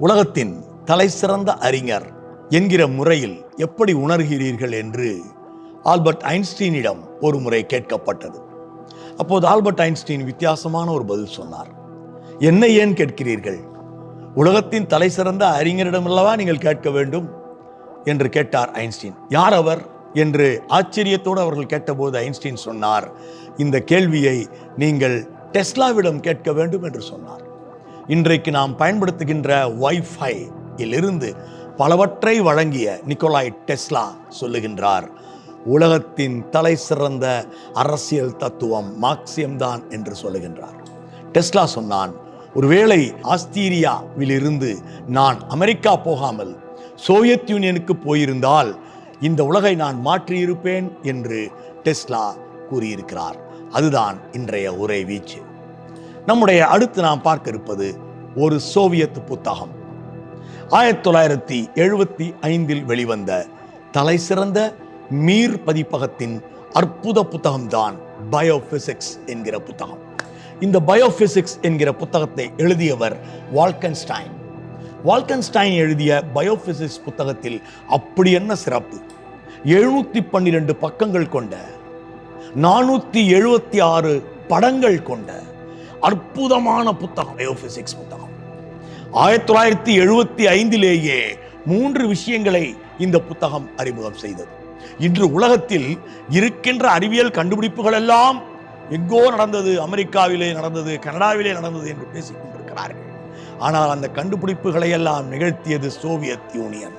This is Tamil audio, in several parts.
உலகத்தின் தலைசிறந்த அறிஞர் என்கிற முறையில் எப்படி உணர்கிறீர்கள் என்று ஆல்பர்ட் ஐன்ஸ்டீனிடம் ஒரு முறை கேட்கப்பட்டது. அப்போது ஆல்பர்ட் ஐன்ஸ்டீன் வித்தியாசமான ஒரு பதில் சொன்னார். என்ன ஏன் கேட்கிறீர்கள்? உலகத்தின் தலைசிறந்த அறிஞரிடமல்லவா நீங்கள் கேட்க வேண்டும்? என்று கேட்டார் ஐன்ஸ்டீன். யார் அவர்? என்று ஆச்சரியத்தோடு அவர்கள் கேட்டபோது ஐன்ஸ்டீன் சொன்னார் இந்த கேள்வியை நீங்கள் டெஸ்லாவிடம் கேட்க வேண்டும் என்று சொன்னார். இன்றைக்கு நாம் பயன்படுத்துகின்ற வைஃபை இலிருந்து பலவற்றை வழங்கிய நிக்கோலாய் டெஸ்லா சொல்லுகின்றார். உலகத்தின் தலை சிறந்த அரசியல் தத்துவம் மார்க்சியம் தான் என்று சொல்லுகின்றார். டெஸ்லா சொன்னான் ஒருவேளை ஆஸ்திரியாவிலிருந்து நான் அமெரிக்கா போகாமல் சோவியத் யூனியனுக்கு போயிருந்தால் இந்த உலகை நான் மாற்றியிருப்பேன் என்று டெஸ்லா கூறியிருக்கிறார். அதுதான் இன்றைய உரை வீச்சு. நம்முடைய அடுத்து நாம் பார்க்க இருப்பது ஒரு சோவியத் புத்தகம். ஆயிரத்தி தொள்ளாயிரத்தி எழுபத்தி ஐந்தில் வெளிவந்த தலை சிறந்த மீர் பதிப்பகத்தின் அற்புத புத்தகம்தான் பயோபிசிக்ஸ் என்கிற புத்தகம். இந்த பயோபிசிக்ஸ் என்கிற புத்தகத்தை எழுதியவர் வால்கன்ஸ்டைன் வால்கன்ஸ்டைன் எழுதிய பயோபிசிக்ஸ் புத்தகத்தில் அப்படி என்ன சிறப்பு? எழுநூத்தி பன்னிரெண்டு பக்கங்கள் கொண்ட நானூற்றி எழுபத்தி ஆறு படங்கள் கொண்ட அற்புதமான புத்தகம் பயோபிசிக்ஸ் புத்தகம். ஆயிரத்தி தொள்ளாயிரத்தி எழுபத்தி ஐந்திலேயே மூன்று விஷயங்களை இந்த புத்தகம் அறிமுகம் செய்தது. இன்று உலகத்தில் இருக்கின்ற அறிவியல் கண்டுபிடிப்புகள் எல்லாம் எங்கோ நடந்தது அமெரிக்காவிலே நடந்தது கனடாவிலே நடந்தது என்று பேசிக் கொண்டிருக்கிறார்கள். ஆனால் அந்த கண்டுபிடிப்புகளை எல்லாம் நிகழ்த்தியது சோவியத் யூனியன்.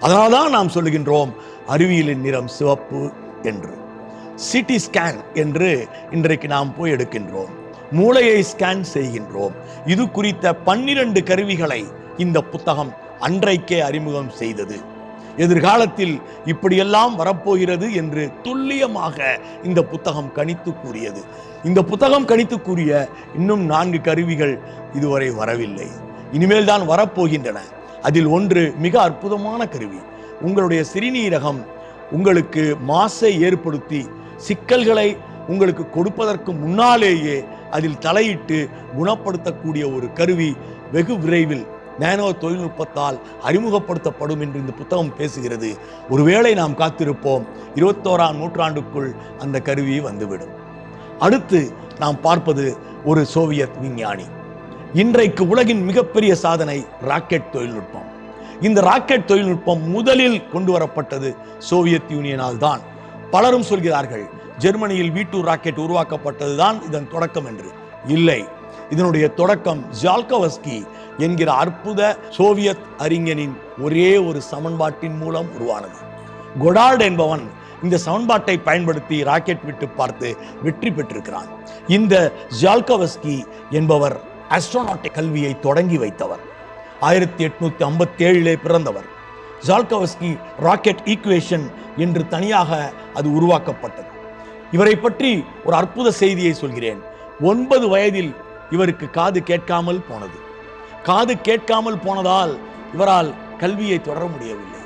அதனால்தான் நாம் சொல்லுகின்றோம் அறிவியலின் நிறம் சிவப்பு என்று. சிடி ஸ்கேன் என்று இன்றைக்கு நாம் போய் எடுக்கின்றோம். மூளையை ஸ்கேன் செய்கின்றோம். இது குறித்த பன்னிரண்டு கருவிகளை இந்த புத்தகம் அன்றைக்கே அறிமுகம் செய்தது. எதிர்காலத்தில் இப்படியெல்லாம் வரப்போகிறது என்று துல்லியமாக இந்த புத்தகம் கணித்து கூறியது. இந்த புத்தகம் கணித்து கூறிய இன்னும் நான்கு கருவிகள் இதுவரை வரவில்லை. இனிமேல் தான் வரப்போகின்றன. அதில் ஒன்று மிக அற்புதமான கருவி. உங்களுடைய சிறுநீரகம் உங்களுக்கு மாசை ஏற்படுத்தி சிக்கல்களை உங்களுக்கு கொடுப்பதற்கு முன்னாலேயே அதில் தலையிட்டு குணப்படுத்தக்கூடிய ஒரு கருவி வெகு விரைவில் நேனோ தொழில்நுட்பத்தால் அறிமுகப்படுத்தப்படும் என்று இந்த புத்தகம் பேசுகிறது. ஒருவேளை நாம் காத்திருப்போம். இருபத்தோராம் நூற்றாண்டுக்குள் அந்த கருவி வந்துவிடும். அடுத்து நாம் பார்ப்பது ஒரு சோவியத் விஞ்ஞானி. இன்றைக்கு உலகின் மிகப்பெரிய சாதனை ராக்கெட் தொழில்நுட்பம். இந்த ராக்கெட் தொழில்நுட்பம் முதலில் கொண்டு வரப்பட்டது சோவியத் யூனியனால் தான். பலரும் சொல்கிறார்கள் ஜெர்மனியில் வீட்டு ராக்கெட் உருவாக்கப்பட்டதுதான் இதன் தொடக்கம் என்று. இல்லை இதனுடைய தொடக்கம் ஜால்கவஸ்கி என்கிற அற்புத சோவியத் அறிஞனின் ஒரே ஒரு சமன்பாட்டின் மூலம் உருவானது. கொடார்ட் என்பவன் இந்த சமன்பாட்டை பயன்படுத்தி ராக்கெட் விட்டு பார்த்து வெற்றி பெற்றிருக்கிறான். இந்த ஜால்கவஸ்கி என்பவர் ஆஸ்ட்ரோநாட்டிக் கல்வியை தொடங்கி வைத்தவர். ஆயிரத்தி எட்நூத்தி ஐம்பத்தி ஏழிலே பிறந்தவர். ஜால்கவஸ்கி ராக்கெட் ஈக்குவேஷன் என்று தனியாக அது உருவாக்கப்பட்டது. இவரை பற்றி ஒரு அற்புத செய்தியை சொல்கிறேன். ஒன்பது வயதில் இவருக்கு காது கேட்காமல் போனது. காது கேட்காமல் போனதால் இவரால் கல்வியை தொடர முடியவில்லை.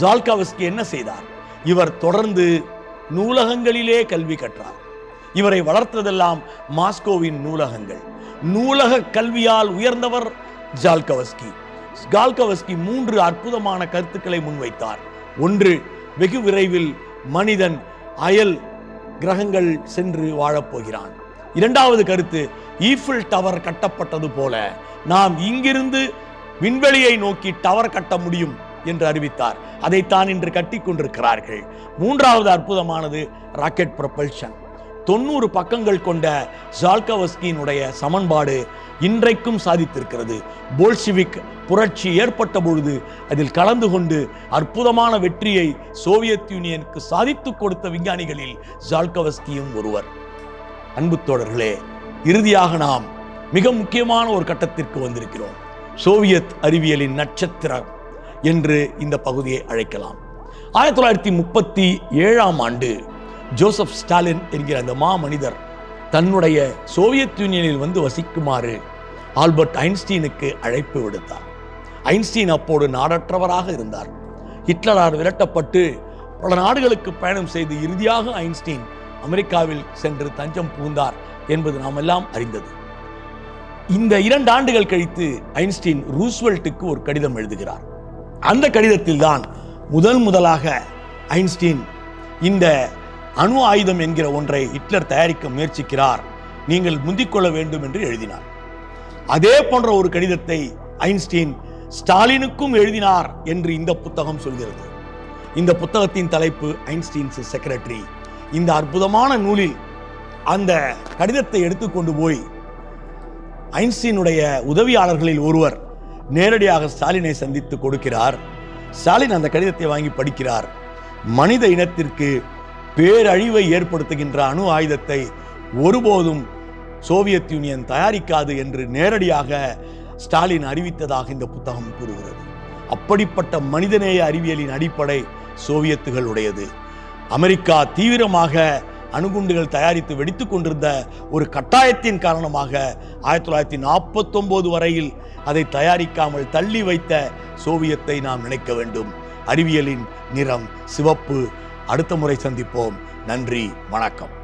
ஜால்காவஸ்கி என்ன செய்தார்? இவர் தொடர்ந்து நூலகங்களிலே கல்வி கற்றார். இவரை வளர்த்ததெல்லாம் மாஸ்கோவின் நூலகங்கள். நூலக கல்வியால் உயர்ந்தவர் ஜால்கவஸ்கி. ஜால்கவஸ்கி மூன்று அற்புதமான கருத்துக்களை முன்வைத்தார். ஒன்று வெகு விரைவில் மனிதன் அயல் கிரகங்கள் சென்று வாழப்போகிறான். இரண்டாவது கருத்து ஈஃபில் டவர் கட்டப்பட்டது போல நாம் இங்கிருந்து விண்வெளியை நோக்கி டவர் கட்ட முடியும் என்று அறிவித்தார். அதைத்தான் இன்று கட்டி கொண்டிருக்கிறார்கள். மூன்றாவது அற்புதமானது ராக்கெட் ப்ரொபல்ஷன் தொண்ணூறு பக்கங்கள் கொண்ட ஜால்கவஸ்கியினுடைய சமன்பாடு இன்றைக்கும் சாதித்திருக்கிறது. போல்ஷிவிக் புரட்சி ஏற்பட்ட பொழுது அதில் கலந்து கொண்டு அற்புதமான வெற்றியை சோவியத் யூனியனுக்கு சாதித்து கொடுத்த விஞ்ஞானிகளில் ஜால்கவஸ்கியும் ஒருவர். அன்பு தோழர்களே இறுதியாக நாம் மிக முக்கியமான ஒரு கட்டத்திற்கு வந்திருக்கிறோம். சோவியத் அறிவியலின் நட்சத்திரம் என்று இந்த பகுதியை அழைக்கலாம். ஆயிரத்தி தொள்ளாயிரத்தி முப்பத்தி ஏழாம் ஆண்டு ஜோசப் ஸ்டாலின் என்கிற அந்த மா மனிதர் தன்னுடைய சோவியத் யூனியனில் வந்து வசிக்குமாறு ஆல்பர்ட் ஐன்ஸ்டீனுக்கு அழைப்பு விடுத்தார். ஐன்ஸ்டீன் அப்போது நாடற்றவராக இருந்தார். ஹிட்லரால் விரட்டப்பட்டு பல நாடுகளுக்கு பயணம் செய்து இறுதியாக ஐன்ஸ்டீன் அமெரிக்காவில் சென்று தஞ்சம் புகுந்தார் என்பது நாம் எல்லாம் அறிந்தது. இந்த இரண்டு ஆண்டுகள் கழித்து ஐன்ஸ்டீன் ரூஸ்வெல்ட்டுக்கு ஒரு கடிதம் எழுதுகிறார். அந்த கடிதத்தில் தான் முதல் முதலாக ஐன்ஸ்டீன் இந்த அணு ஆயுதம் என்கிற ஒன்றை ஹிட்லர் தயாரிக்க முயற்சிக்கிறார். நீங்கள் முந்திக்கொள்ள வேண்டும் என்று எழுதினார். அதே போன்ற ஒரு கடிதத்தை ஐன்ஸ்டீன் ஸ்டாலினுக்கும் எழுதினார் என்று இந்த புத்தகம் சொல்கிறது. இந்த புத்தகத்தின் தலைப்பு ஐன்ஸ்டீன்ஸ் செக்ரட்டரி. இந்த அற்புதமான நூலில் அந்த கடிதத்தை எடுத்துக்கொண்டு போய் ஐன்ஸ்டீனுடைய உதவியாளர்களில் ஒருவர் நேரடியாக ஸ்டாலினை சந்தித்து கொடுக்கிறார். ஸ்டாலின் அந்த கடிதத்தை வாங்கி படிக்கிறார். மனித இனத்திற்கு பேரழிவை ஏற்படுத்துகின்ற அணு ஆயுதத்தை ஒருபோதும் சோவியத் யூனியன் தயாரிக்காது என்று நேரடியாக ஸ்டாலின் அறிவித்ததாக இந்த புத்தகம் கூறுகிறது. அப்படிப்பட்ட மனிதநேய அறிவியலின் அடிப்படை சோவியத்துகளுடையது. அமெரிக்கா தீவிரமாக அணுகுண்டுகள் தயாரித்து வெடித்துக் கொண்டிருந்த ஒரு கட்டாயத்தின் காரணமாக ஆயிரத்தி தொள்ளாயிரத்தி நாற்பத்தொன்பது வரையில் அதை தயாரிக்காமல் தள்ளி வைத்த சோவியத்தை நாம் நினைக்க வேண்டும். அறிவியலின் நிறம் சிவப்பு அடுத்த முறை சந்திப்போம். நன்றி வணக்கம்.